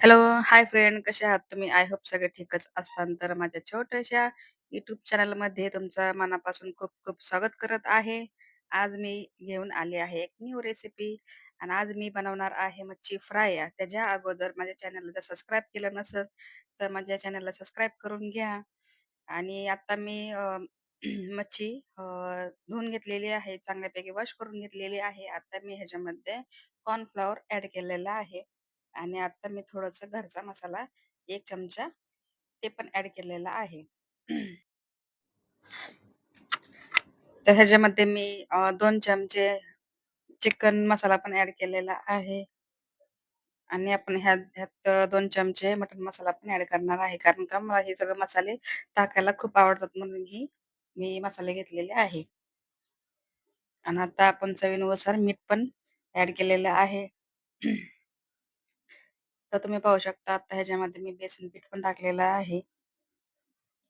Hello, hi friend कसे आहात तुम्ही? आय होप सगळे ठीकच असतान. तर माझ्या छोट्याशा YouTube चॅनलमध्ये तुमचं मनापासून खूप-खूप स्वागत करत आहे. आज मी घेऊन आली आहे एक न्यू रेसिपी आणि आज मी बनवणार आहे मच्छी फ्राय. त्याच्या अगोदर माझ्या चॅनलला जर सबस्क्राईब केलं नसेल, तर माझ्या चॅनलला सबस्क्राईब करून घ्या. आणि आता मी अ, मच्छी अ, धुवून घेतलेली आहे, चांगल्यापैकी वॉश करून घेतलेली आहे. आता मी ह्याच्यामध्ये कॉर्नफ्लॉवर ऍड केलेला आहे आणि आता मी थोडस घरचा मसाला एक चमचा ते पण ऍड केलेला आहे. तर ह्याच्यामध्ये मी दोन चमचे चिकन मसाला पण ऍड केलेला आहे. आणि आपण ह्यात ह्यात दोन चमचे मटन मसाला पण ऍड करणार आहे. कारण का मला हे सगळे मसाले टाकायला खूप आवडतात म्हणून ही मी मसाले घेतलेले आहे. आणि आता आपण चवीनुसार मीठ पण ऍड केलेलं आहे. तर तुम्ही पाहू शकता आता ह्याच्यामध्ये मी बेसन पीठ पण टाकलेलं आहे.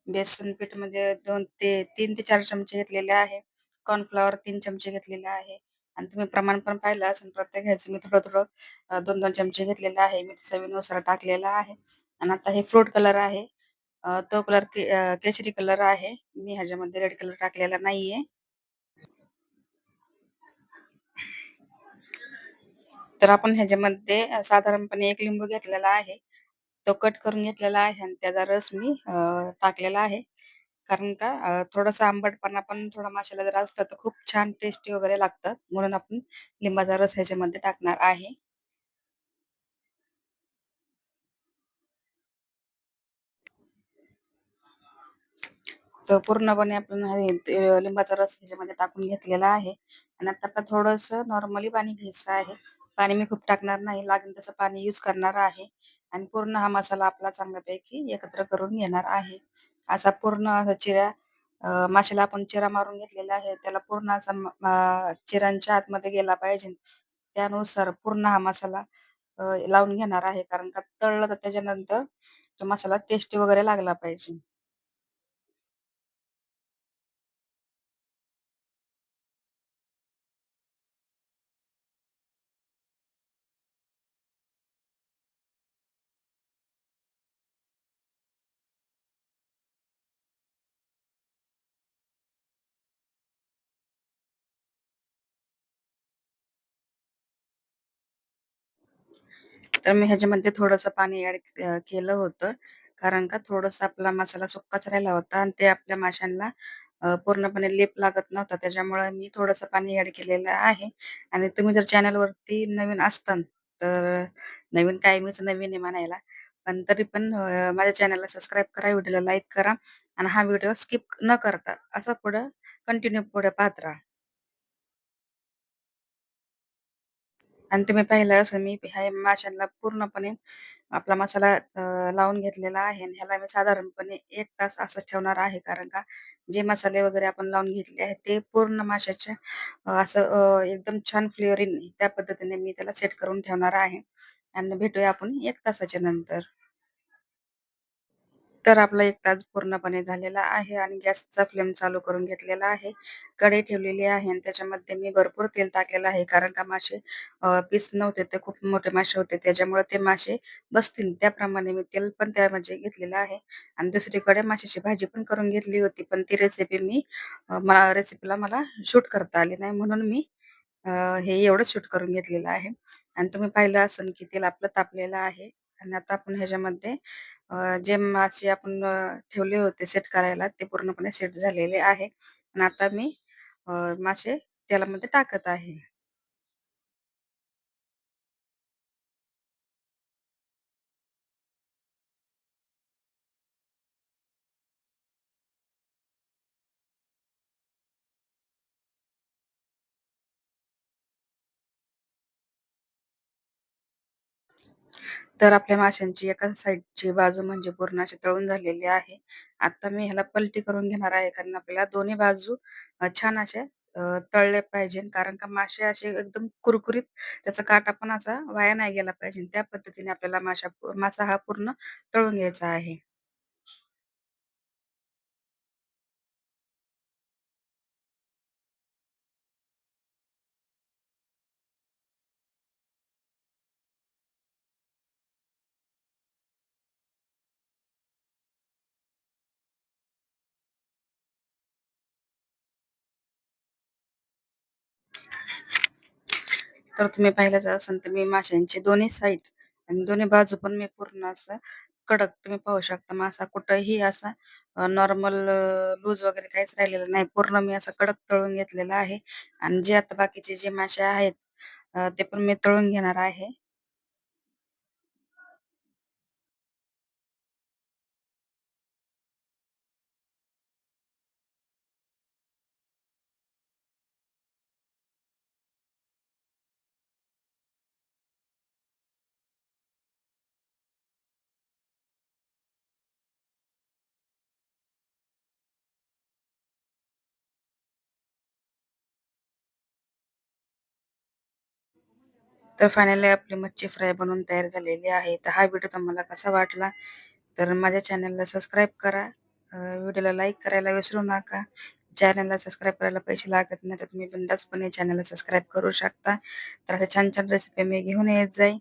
बेसन पीठ म्हणजे दोन ते तीन ते चार चमचे घेतलेले आहे. कॉर्नफ्लॉवर तीन चमचे घेतलेले आहे आणि तुम्ही प्रमाण पण पाहिलं असेल प्रत्येक ह्याचं मी थोडं-थोडं दोन दोन चमचे घेतलेलं आहे. मीठ चवीनुसार टाकलेला आहे आणि आता हे फ्रूट कलर आहे. तो कलर के केशरी कलर आहे. मी ह्याच्यामध्ये रेड कलर टाकलेला नाहीये. तर आपण ह्याच्यामध्ये साधारणपणे एक लिंबू घेतलेला आहे. तो कट करून घेतलेला आहे आणि त्याचा रस मी अ, टाकलेला आहे. कारण का थोडस थोडासा आंबटपणा पण थोडा माशाला जर असतं तर खूप छान टेस्टी वगैरे लागतात. म्हणून आपण लिंबाचा रस ह्याच्यामध्ये टाकणार आहे. तर पूर्णपणे आपण लिंबाचा रस ह्याच्यामध्ये टाकून घेतलेला आहे आणि आता आपण नॉर्मली पाणी घ्यायचं आहे. पाणी मी खूप टाकणार नाही, लागेल तसं पाणी यूज करणार आहे आणि पूर्ण हा मसाला आपला चांगल्यापैकी एकत्र करून घेणार आहे. असा पूर्ण चिरा चिऱ्या अ, माशाला आपण चिरा मारून घेतलेला आहे. त्याला पूर्ण असा चिरांच्या अ, चिऱ्यांच्या आतमध्ये गेला पाहिजे. त्यानुसार पूर्ण हा मसाला लावून घेणार आहे. कारण का तळलं तर त्याच्यानंतर तो मसाला टेस्टी वगैरे लागला पाहिजे. तर मी ह्याच्यामध्ये थोडंसं पाणी ऍड केलं होतं. कारण का थोडंसं आपला मसाला सुक्काच राहिला होता आणि ते आपल्या माशांना पूर्णपणे लेप लागत नव्हता. त्याच्यामुळे मी थोडंसं पाणी ऍड केलेलं आहे आणि तुम्ही जर चॅनलवरती नवीन असताल, तर नवीन काय मीच नवीन आहे म्हणायला. पण तरी पण माझ्या चॅनलला सबस्क्राईब करा, व्हिडिओला लाईक करा आणि हा व्हिडिओ स्किप न करता असं पुढं कंटिन्यू पुढे पाहत राहा. आणि तुम्ही पाहिलं असेल मी ह्या माशांना पूर्णपणे आपला मसाला अ, लावून घेतलेला आहे आणि ह्याला मी साधारणपणे एक तास असं ठेवणार आहे. कारण का जे मसाले वगैरे आपण लावून घेतले आहेत ते पूर्ण माशाच्या अ, असं अ, एकदम छान फ्लेवर त्या पद्धतीने मी त्याला सेट करून ठेवणार आहे आणि भेटूया आपण एक तासाच्या नंतर. तर आपला एक तास पूर्णपणे झालेला आहे आणि गॅसचा फ्लेम चालू करून घेतलेला आहे. कढई ठेवलेली आहे आणि त्याच्यामध्ये मी भरपूर तेल टाकलेलं आहे. कारण का मासे पीस नव्हते ते खूप मोठे मासे होते. त्याच्यामुळे ते मासे बसतील त्याप्रमाणे मी तेल पण त्यामध्ये घेतलेलं आहे आणि दुसरीकडे माशाची भाजी पण करून घेतली होती. पण ती रेसिपी मी मला रेसिपीला मला शूट करता आली नाही म्हणून मी अ, हे एवढं शूट करून घेतलेलं आहे आणि तुम्ही पाहिलं असेल की तेल आपलं तापलेलं आहे आणि आता आपण ह्याच्यामध्ये अ, जे मासे आपण अ, ठेवले होते सेट करायला ते पूर्णपणे सेट झालेले आहे आणि आता मी अ, मासे तेलामध्ये टाकत आहे. तर आपल्या माशांची एका साईडची बाजू म्हणजे पूर्ण अशी तळून झालेली आहे. आता मी ह्याला पलटी करून घेणार आहे कारण आपल्याला दोन्ही बाजू छान अशा तळले पाहिजे. कारण का मासे असे एकदम कुरकुरीत त्याचा काटा पण असा वाया नाही गेला पाहिजे. त्या पद्धतीने आपल्याला माशा मासा हा पूर्ण तळून घ्यायचा आहे. तर तुम्ही पाहिलंच असेल तर मी माशांची दोन्ही साईड आणि दोन्ही बाजू पण मी पूर्ण असं कडक तुम्ही पाहू शकता मासा कुठंही असा नॉर्मल लूज वगैरे काहीच राहिलेलं नाही. पूर्ण मी असं कडक तळून घेतलेलं आहे आणि जे आता बाकीचे जे मासे आहेत ते पण मी तळून घेणार आहे. तर फायनली आपली मच्छी फ्राय बनवून तयार झालेली आहे. तर हा व्हिडिओ तुम्हाला कसा वाटला? तर माझ्या चॅनलला सबस्क्राईब करा. व्हिडिओला लाईक करायला विसरू नका. चॅनलला सबस्क्राईब करायला पैसे लागत नाही, तर तुम्ही बिनधास्तपणे चॅनलला सबस्क्राईब करू शकता. तर अशा छान-छान रेसिपी मी घेऊन येत जाईल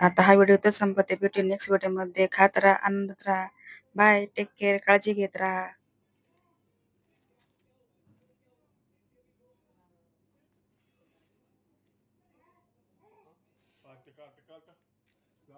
आता हा व्हिडिओ तर संपते भेटू नेक्स्ट व्हिडिओमध्ये. खात राहा, आनंदात राहा. बाय. Take care. काळजी घेत राहा.